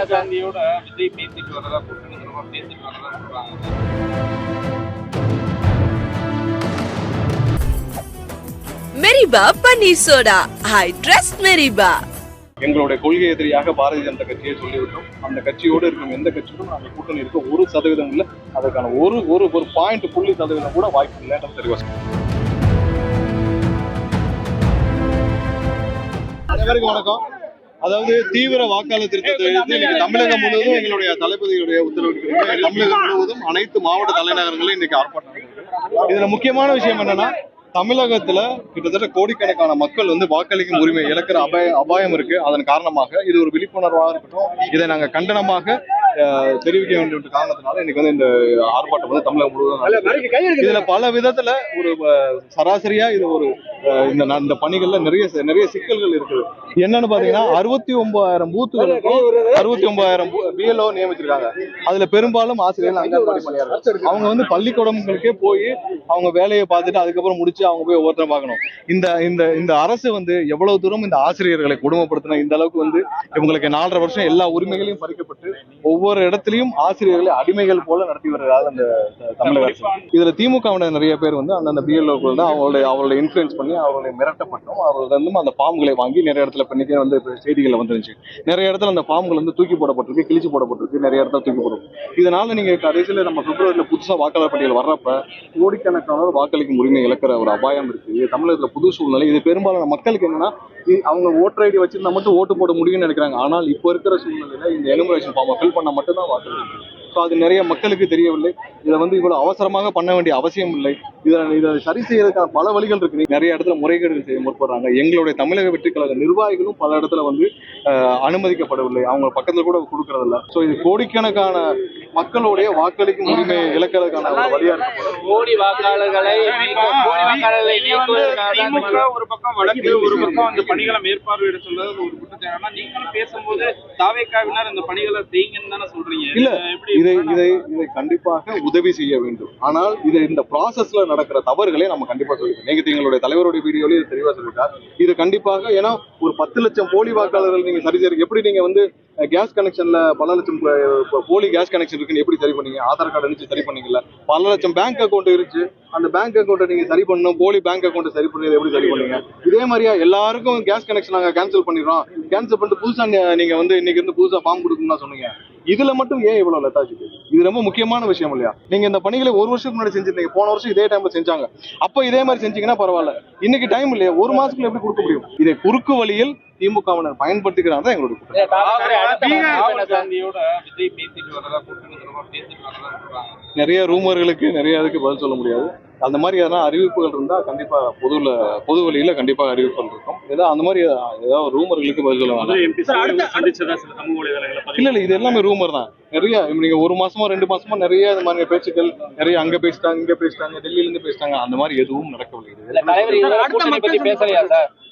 ராகுல் காந்தியோட விஜய் பேசிட்டு வரதா கூட்டணி பேசிட்டு வரதா சொல்றாங்க. மெரிபா பன்னீர் சோடா. ஐ ட்ரஸ்ட் மெரிபா. எங்களுடைய கொள்கை எதிரியாக பாரதிய ஜனதா கட்சியை சொல்லிவிட்டோம். அந்த கட்சியோடு இருக்கும் எந்த கட்சியோடும் நாங்கள் கூட்டணி இருக்க ஒரு சதவீதம் இல்லை. அதற்கான ஒரு ஒரு ஒரு பாயிண்ட் புள்ளி சதவீதம் கூட வாய்ப்பு இல்லைன்ற தெளிவா சொல்றேன். அனைவருக்கும் வணக்கம். அதாவது தீவிர வாக்காளர் திருத்தத்தை இன்னைக்கு தமிழகம் முழுவதும் எங்களுடைய தளபதியுடைய உத்தரவு தமிழகம் முழுவதும் அனைத்து மாவட்ட தலைநகரங்களும் இன்னைக்கு ஆர்ப்பாட்டம். இதுல முக்கியமான விஷயம் என்னன்னா தமிழகத்துல கிட்டத்தட்ட கோடிக்கணக்கான மக்கள் வந்து வாக்களிக்கும் உரிமை இழக்கிற அபாய அபாயம் இருக்கு அதன் காரணமாக இது ஒரு விழிப்புணர்வாக இருக்கட்டும் இதை நாங்க கண்டனமாக தெரிவிக்க என்ற காரணத்தினால இன்னைக்கு வந்து இந்த ஆர்ப்பாட்டம் வந்து தமிழகம் முழுவதும். இதுல பல விதத்துல ஒரு சராசரியா இது ஒரு இந்த இந்த பணிகள்ல நிறைய நிறைய சிக்கல்கள் இருக்குது. என்னன்னு பாத்தீங்கன்னா அறுபத்தி ஒன்பதாயிரம் பூத்துகளுக்கும் அறுபத்தி ஒன்பதாயிரம் பிஎல்ஓ நியமிச்சிருக்காங்க. அதுல பெரும்பாலும் ஆசிரியர்கள் அங்கன்வாடி பணியாளர்கள். அவங்க வந்து பள்ளிக்கூடங்களுக்கே போய் அவங்க வேலையை பார்த்துட்டு அதுக்கப்புறம் முடிச்சு அவங்க போய் ஒவ்வொருத்தரும் பார்க்கணும். இந்த இந்த இந்த அரசு வந்து எவ்வளவு தூரம் இந்த ஆசிரியர்களை குடும்பப்படுத்தின இந்த அளவுக்கு வந்து இவங்களுக்கு நாலரை வருஷம் எல்லா உரிமைகளையும் பறிக்கப்பட்டு ஒவ்வொரு இடத்துலயும் ஆசிரியர்களை அடிமைகள் போல நடத்தி வருகிறார் அந்த தமிழக அரசு. இதுல திமுகவினர் நிறைய பேர் வந்து அந்தந்த பிஎல்ஓக்கள் தான் அவங்களுடைய அவர்களை இன்ஃபுளுன்ஸ் பண்ணி அவர்களை மிரட்டப்பட்டோம். அவர்கள் வந்து அந்த ஃபார்ம்களை வாங்கி நிறைய இடத்துல பண்ணிக்கே வந்து செய்திகளில் வந்துருந்துச்சு. நிறைய இடத்துல அந்த ஃபார்ம்கள் வந்து தூக்கி போடப்பட்டிருக்கு கிழிச்சு போடப்பட்டிருக்கு. நிறைய இடத்துல தூக்கி போடும் இதனால நீங்க கடைசியில நம்ம பிப்ரவரியில் புதுசா வாக்காளர் பட்டியல் வர்றப்ப கோடிக்கணக்கானவர் வாக்களிக்கும் உரிமை இழக்கிற ஒரு அபாயம் இருக்கு. இது தமிழகத்தில் புது சூழ்நிலை. இது பெரும்பாலான மக்களுக்கு என்னன்னா அவங்க ஓட்டர் ஐடி வச்சிருந்தா மட்டும் ஓட்டு போட முடியும்னு நினைக்கிறாங்க. ஆனால் இப்போ இருக்கிற சூழ்நிலையில இந்த எலிமினேஷன் ஃபார்மை ஃபில் பண்ணால் மட்டும்தான் வாக்களிக்க ஸோ அது நிறைய மக்களுக்கு தெரியவில்லை. இதை வந்து இவ்வளவு அவசரமாக பண்ண வேண்டிய அவசியம் இல்லை. இதை இதை சரி செய்யறதுக்கான பல வழிகள் இருக்கு. நிறைய இடத்துல முறைகேடுகள் செய்ய முற்படுறாங்க. எங்களுடைய தமிழக வெற்றி கழக நிர்வாகிகளும் பல இடத்துல வந்து அனுமதிக்கப்படவில்லை. அவங்க பக்கத்துல கூட கொடுக்கறதில்ல. ஸோ இது கோடிக்கணக்கான மக்களுடைய வாக்களிக்கும் உரிமையை இழக்கிறதுக்கான ஒரு வழியா இருக்கு. கோடி வாக்காளர்களை ஒரு பக்கம் வடக்கு ஒரு பக்கம் அந்த பணிகளை மேற்பார்வையிட சொல்றது ஒரு குற்றச்சாட்டு. நீங்களும் பேசும்போது தாவேக்காவினர் இந்த பணிகளை செய்யுங்கன்னு தானே சொல்றீங்க. இல்ல, இதை இதை இதை கண்டிப்பாக உதவி செய்ய வேண்டும். ஆனால் இதை இந்த ப்ராசஸ்ல நடக்கிற தவறுகளை நம்ம கண்டிப்பாக சொல்லிருக்கோம் நேற்று எங்களுடைய தலைவருடைய வீடியோவில் இது தெளிவா சொல்லிட்டார். இது கண்டிப்பாக ஏன்னா ஒரு பத்து லட்சம் போலி வாக்காளர்கள் நீங்க சரி செய்ய எப்படி நீங்க வந்து கேஸ் கனெக்ஷன்ல பல லட்சம் போலி கேஸ் கனெக்ஷன் இருக்குன்னு எப்படி சரி பண்ணீங்க? ஆதார் கார்டு இருந்துச்சு சரி பண்ணீங்கல்ல? பல லட்சம் பேங்க் அக்கௌண்ட் இருந்துச்சு. அந்த பேங்க் அக்கௌண்ட்டை நீங்க சரி பண்ணணும். போலி பேங்க் அக்கௌண்ட் சரி பண்ணி எப்படி சரி பண்ணீங்க? இதே மாதிரியா எல்லாருக்கும் கேஸ் கனெக்ஷன் நாங்க கேன்சல் பண்ணிடுறோம். கேன்சல் பண்ணிட்டு புதுசா நீங்க வந்து இன்னைக்கு வந்து புதுசா ஃபார்ம் கொடுக்கணும்னா சொன்னீங்க. இதுல மட்டும் ஏன் இவ்வளவு லெத்தாச்சு இது ரொம்ப முக்கியமான விஷயம் இல்லையா? நீங்க இந்த பணிகளை ஒரு வருஷத்துக்கு முன்னாடி செஞ்சிருந்தீங்க. போன வருஷம் இதே டைம்ல செஞ்சாங்க. அப்ப இதே மாதிரி செஞ்சீங்கன்னா பரவாயில்ல. இன்னைக்கு டைம் இல்லையா. ஒரு மாசத்துக்குள்ள எப்படி கொடுக்க முடியும்? இதை குறுக்கு வழியில் திமுகவினர் பயன்படுத்திக்கிறாங்க தான் எங்களுடைய சொல்றாங்க. நிறைய ரூமர்களுக்கு நிறைய இதுக்கு பதில் சொல்ல முடியாது. அந்த மாதிரி எதனா அறிவிப்புகள் இருந்தா கண்டிப்பா பொதுல பொது வழியில கண்டிப்பா அறிவிப்புகள் இருக்கும். ஏதாவது அந்த மாதிரி ஏதாவது ரூமர்களுக்கு பதில் சொல்ல வேண்டாம் எம்பி சந்திச்சதா சில சமூக வலைதளங்களை பதிவு இல்ல இல்ல இது எல்லாமே ரூமர் தான். நிறைய இப்ப நீங்க ஒரு மாசமா ரெண்டு மாசமா நிறைய இந்த மாதிரி பேச்சுக்கள் நிறைய அங்க பேசிட்டாங்க இங்க பேசிட்டாங்க டெல்லியில இருந்து பேசிட்டாங்க அந்த மாதிரி எதுவும் நடக்கவில்லை. இது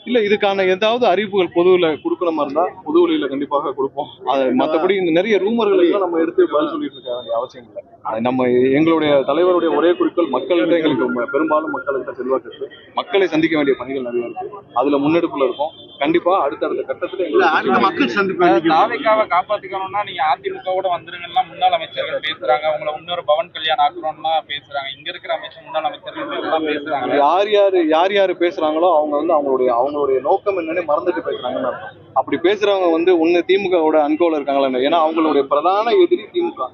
இல்ல இதுக்கான ஏதாவது அறிவிப்புகள் பொதுவுல கொடுக்குற மாதிரி இருந்தா பொது வழியில கண்டிப்பாக கொடுப்போம். அது மத்தபடி இந்த நிறைய ரூமர்களுக்கு நம்ம எடுத்து பதில் சொல்லிட்டு இருக்க வேண்டிய அவசியம் இல்லை. அது நம்ம எங்களுடைய தலைவருடைய ஒரே குறிக்கோள் மக்கள்கிட்ட எங்களுக்கு பெரும்பாலும் மக்கள்கிட்ட செல்வாக்கு இருக்கு மக்களை சந்திக்க வேண்டிய பணிகள் நிறைய இருக்கு. அதுல முன்னெடுப்புல இருக்கும். கண்டிப்பா அடுத்தடுத்த கட்டத்துல எங்களுக்கு மக்கள் சந்திப்பு தாவேக்காவை காப்பாத்திக்கணும்னா நீங்க அதிமுகவோட வந்துருங்கன்னா முன்னாள் அமைச்சர்கள் பேசுறாங்க. உங்களை இன்னொரு பவன் கல்யாணம் ஆக்கணும்னா பேசுறாங்க. இங்க இருக்கிற அமைச்சர் முன்னாள் அமைச்சர்கள் எல்லாம் பேசுறாங்க. யார் யாரு யார் யாரு பேசுறாங்களோ அவங்க வந்து அவங்களுடைய அவங்களுடைய நோக்கம் என்னன்னு மறந்துட்டு பேசுறாங்கன்னு அர்த்தம். அப்படி பேசுறவங்க வந்து ஒண்ணு திமுகவோட அன்கோல இருக்காங்களா ஏன்னா அவங்களுடைய பிரதான எதிரி திமுக.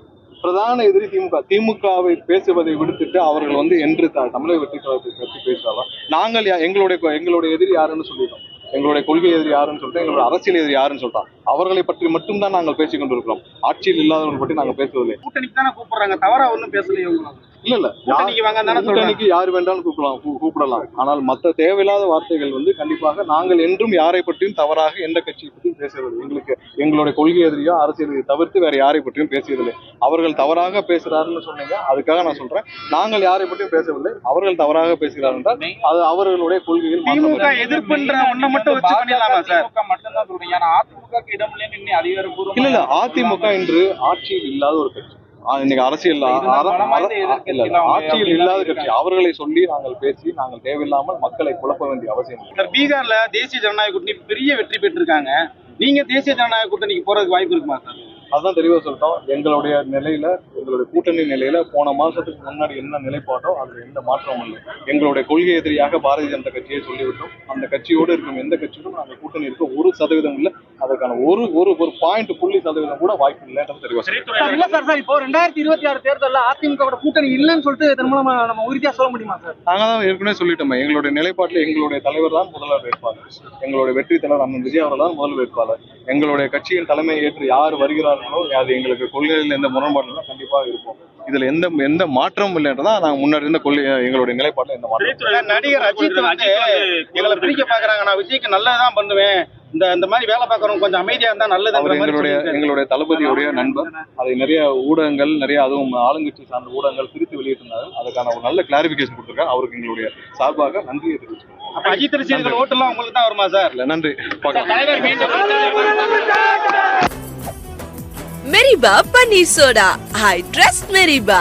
பிரதான எதிரி திமுக. திமுகவை பேசுவதை விடுத்துட்டு அவர்கள் வந்து என்று தமிழக வெற்றி கழகத்தை பற்றி பேசுறாங்க நாங்கள் எங்களுடைய எங்களுடைய எதிரி யாருன்னு சொல்லிட்டோம். எங்களுடைய கொள்கை எதிரி யாருன்னு சொல்லிட்டு எங்களுடைய அரசியல் எதிரி யாருன்னு சொல்றாங்க அவர்களை பற்றி மட்டும்தான் நாங்கள் பேசிக் கொண்டிருக்கிறோம். ஆட்சியில் இல்லாதவர்கள் பற்றி நாங்கள் பேசுவதில்லை. கூட்டணிக்கு தானே கூப்பிடுறாங்க தவறா ஒண்ணும் பேசலையே இல்ல இல்ல. யார் கூட்டணிக்கு யார் வேண்டாலும் கூப்பிடலாம் கூப்பிடலாம். ஆனால் மற்ற தேவையில்லாத வார்த்தைகள் வந்து கண்டிப்பாக நாங்கள் என்றும் யாரை பற்றியும் தவறாக எந்த கட்சியை பற்றியும் பேசுவதில்லை. எங்களுக்கு எங்களுடைய கொள்கை எதிரியோ அரசியல் தவிர்த்து வேற யாரை பற்றியும் பேசியதில்லை. அவர்கள் தவறாக பேசுறாருன்னு சொன்னீங்க அதுக்காக நான் சொல்றேன். நாங்கள் யாரை பற்றியும் பேசவில்லை. அவர்கள் தவறாக பேசுகிறார் என்றால் அது அவர்களுடைய கொள்கையில் எதிர்ப்புன்ற ஒண்ணை மட்டும் மட்டும்தான் சொல்றீங்க. ஆனா அதிமுக இல்ல இல்ல அதிமுக இன்று ஆட்சியில் இல்லாத ஒரு கட்சி. இன்னைக்கு அரசியல் ஆட்சியில் இல்லாத கட்சி. அவர்களை சொல்லி நாங்கள் பேசி நாங்கள் தேவையில்லாமல் மக்களை குழப்ப வேண்டிய அவசியம் இல்லை. சார் பீகார்ல தேசிய ஜனநாயக கூட்டணி பெரிய வெற்றி பெற்றிருக்காங்க. நீங்க தேசிய ஜனநாயக கூட்டணிக்கு போறதுக்கு வாய்ப்பு இருக்குமா சார்? அதான் தெளிவா சொல்லிட்டோம். எங்களுடைய நிலையில எங்களுடைய கூட்டணி நிலையில போன மாசத்துக்கு முன்னாடி என்ன நிலைப்பாட்டோ அதுல எந்த மாற்றமும் இல்லை. எங்களுடைய கொள்கை எதிரியாக பாரதிய ஜனதா கட்சியை சொல்லிவிட்டோம். அந்த கட்சியோடு இருக்கும் எந்த கட்சியோடும் நாங்கள் கூட்டணி இருக்க ஒரு சதவீதம் இல்லை. அதற்கான ஒரு ஒரு ஒரு பாயிண்ட் புள்ளி சதவீதம் கூட வாய்ப்பு இல்லைன்றது. சார் இல்ல சார் சார் இப்போ ரெண்டாயிரத்தி இருபத்தி ஆறு தேர்தல்ல அதிமுக கூட்டணி இல்லைன்னு சொல்லிட்டு இதன் மூலமா நம்ம உறுதியா சொல்ல முடியுமா சார்? நாங்க தான் ஏற்கனவே சொல்லிட்டோமே. எங்களுடைய நிலைப்பாட்டில் எங்களுடைய தலைவர் தான் முதல்வர் வேட்பாளர். எங்களுடைய வெற்றி தலைவர் அண்ணன் விஜய் அவர்கள் தான் முதல் வேட்பாளர். எங்களுடைய கட்சியின் தலைமை ஏற்று யார் வருகிறார்களோ அது எங்களுக்கு கொள்கையில் எந்த முரண்பாடுகளும் கண்டிப்பாக இருக்கும் இதுல எந்த எந்த மாற்றமும் இல்லைன்றதான் நாங்க முன்னாடி இருந்த கொள்கை எங்களுடைய நிலைப்பாட்டில் எந்த மாற்றம் நடிகர் அஜித் வந்து எங்களை பிரிக்க பாக்குறாங்க நான் விஜய்க்கு நல்லதுதான் பண்ணுவேன். இந்த இந்த மாதிரி வேலை பார்க்கறவங்க கொஞ்சம் அமைதியா இருந்தா மாதிரி எங்களுடைய. எங்களுடைய தளபதியுடைய நண்பர். அதை நிறைய ஊடகங்கள் நிறைய அதுவும் ஆளுங்கட்சி சார்ந்த ஊடகங்கள் பிரித்து வெளியிட்டிருந்தார்கள் அதுக்கான ஒரு நல்ல கிளாரிபிகேஷன் கொடுத்திருக்காரு. அவருக்கு எங்களுடைய சார்பாக நன்றியை தெரிவிச்சுக்கிறோம். அப்ப அஜித் ரசிகர்கள் ஓட்டு எல்லாம் உங்களுக்கு தான் வருமா சார் நன்றி தலைவர் மீண்டும் Meriba Paneer Soda. I trust Meriba.